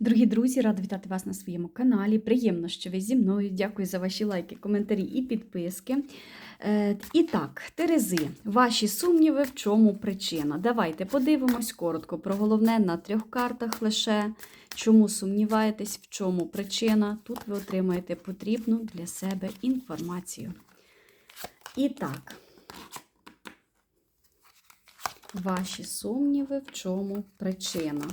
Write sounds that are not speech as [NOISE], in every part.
Дорогі друзі, рада вітати вас на своєму каналі. Приємно, що ви зі мною. Дякую за ваші лайки, коментарі і підписки. Е, І так, Терези, ваші сумніви, в чому причина? Давайте подивимось коротко про головне на трьох картах лише. Чому сумніваєтесь, в чому причина? Тут ви отримаєте потрібну для себе інформацію. І так, ваші сумніви, в чому причина?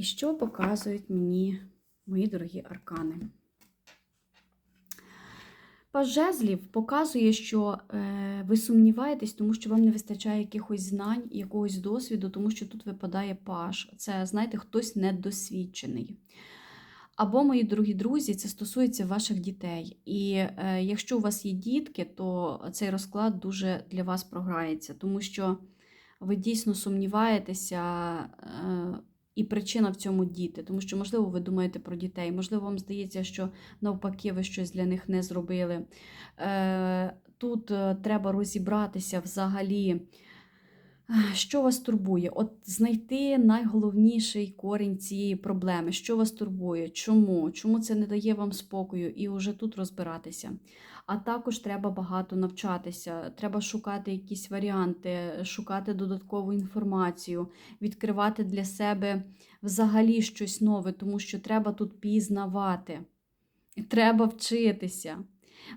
І що показують мені мої дорогі аркани? Паж жезлів показує, що е, ви сумніваєтесь, тому що вам не вистачає якихось знань, якогось досвіду, тому що тут випадає паж. Це, знаєте, хтось недосвідчений. Або, мої дорогі друзі, це стосується ваших дітей. І е, якщо у вас є дітки, то цей розклад дуже для вас програється, тому що ви дійсно сумніваєтеся. Е, і причина в цьому діти, тому що, можливо, ви думаєте про дітей, можливо, вам здається, що навпаки ви щось для них не зробили. Е, Тут е, треба розібратися взагалі, що вас турбує. От знайти найголовніший корінь цієї проблеми, що вас турбує, чому, чому це не дає вам спокою, і вже тут розбиратися. А також треба багато навчатися, треба шукати якісь варіанти, шукати додаткову інформацію, відкривати для себе взагалі щось нове, тому що треба тут пізнавати, треба вчитися.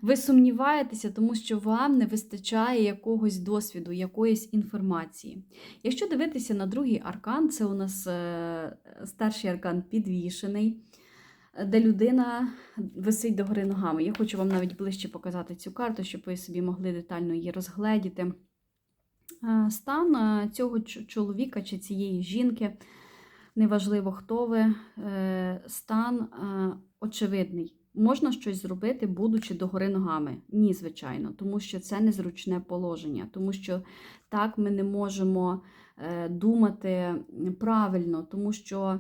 Ви сумніваєтеся, тому що вам не вистачає якогось досвіду, якоїсь інформації. Якщо дивитися на другий аркан, це у нас е, старший аркан підвішений де людина висить догори ногами. Я хочу вам навіть ближче показати цю карту, щоб ви собі могли детально її розгледіти. Стан цього чоловіка чи цієї жінки, неважливо, хто ви, е, стан очевидний. Можна щось зробити, будучи догори ногами? Ні, звичайно, тому що це незручне положення, тому що так ми не можемо е, думати правильно, тому що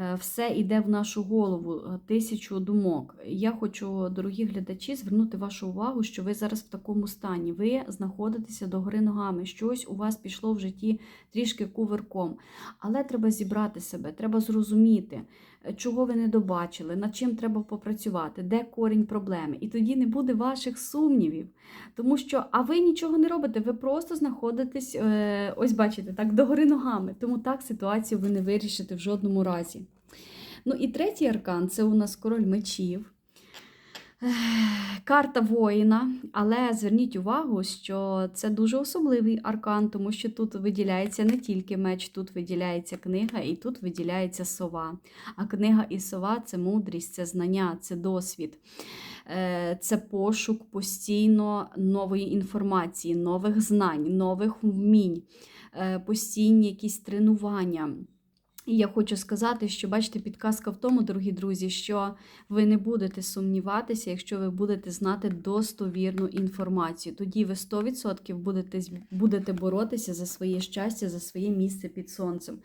Е, все йде в нашу голову, е, тисячу думок. Я хочу, дорогі глядачі, звернути вашу увагу, що ви зараз в такому стані. Ви знаходитеся догори ногами, щось у вас пішло в житті трішки кувирком. Але треба зібрати себе, треба зрозуміти, чого ви не добачили, над чим треба попрацювати, де корінь проблеми. І тоді не буде ваших сумнівів. Тому що, а ви нічого не робите, ви просто знаходитесь, ось бачите, так, догори ногами. Тому так ситуацію ви не вирішите в жодному разі. Ну і третій аркан це у нас король мечів. [SIGHS] Карта воїна, але зверніть увагу, що це дуже особливий аркан, тому що тут виділяється не тільки меч, тут виділяється книга і тут виділяється сова. А книга і сова це мудрість, це знання, це досвід, е, це пошук постійно нової інформації, нових знань, нових вмінь, е, постійні якісь тренування. І я хочу сказати, що бачите, підказка в тому, дорогі друзі, що ви не будете сумніватися, якщо ви будете знати достовірну інформацію. Тоді ви 100% будете будете боротися за своє щастя, за своє місце під сонцем.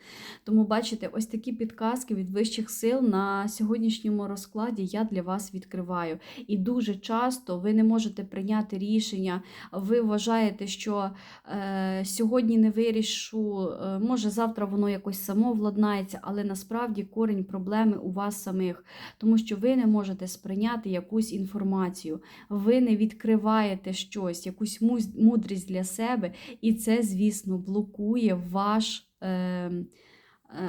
Тому, бачите, ось такі підказки від вищих сил на сьогоднішньому розкладі я для вас відкриваю. І дуже часто ви не можете прийняти рішення, ви вважаєте, що е, сьогодні не вирішу, е, може завтра воно якось само владнає починається, але насправді корінь проблеми у вас самих, тому що ви не можете сприйняти якусь інформацію, ви не відкриваєте щось, якусь мудрість для себе, і це, звісно, блокує ваш е, е,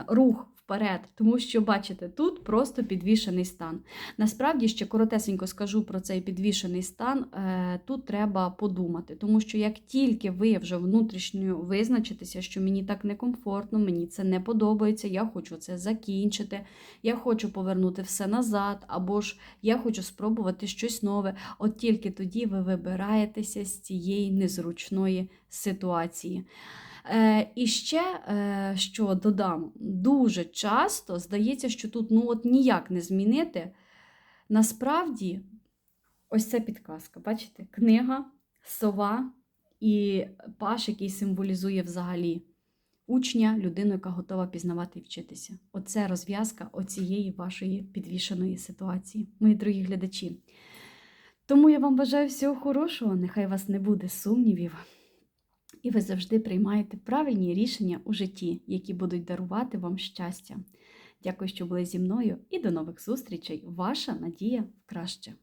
рух вперед, тому що, бачите, тут просто підвішений стан. Насправді, ще коротесенько скажу про цей підвішений стан, е, тут треба подумати, тому що як тільки ви вже внутрішньо визначитеся, що мені так некомфортно, мені це не подобається, я хочу це закінчити, я хочу повернути все назад, або ж я хочу спробувати щось нове, от тільки тоді ви вибираєтеся з цієї незручної ситуації. Е, І ще, е, що додам, дуже часто здається, що тут ну от ніяк не змінити. Насправді, ось ця підказка, бачите, книга, сова і паш, який символізує взагалі учня, людину, яка готова пізнавати і вчитися. Оце розв'язка оцієї вашої підвішеної ситуації, мої дорогі глядачі. Тому я вам бажаю всього хорошого, нехай вас не буде сумнівів. І ви завжди приймаєте правильні рішення у житті, які будуть дарувати вам щастя. Дякую, що були зі мною, і до нових зустрічей. Ваша надія краще.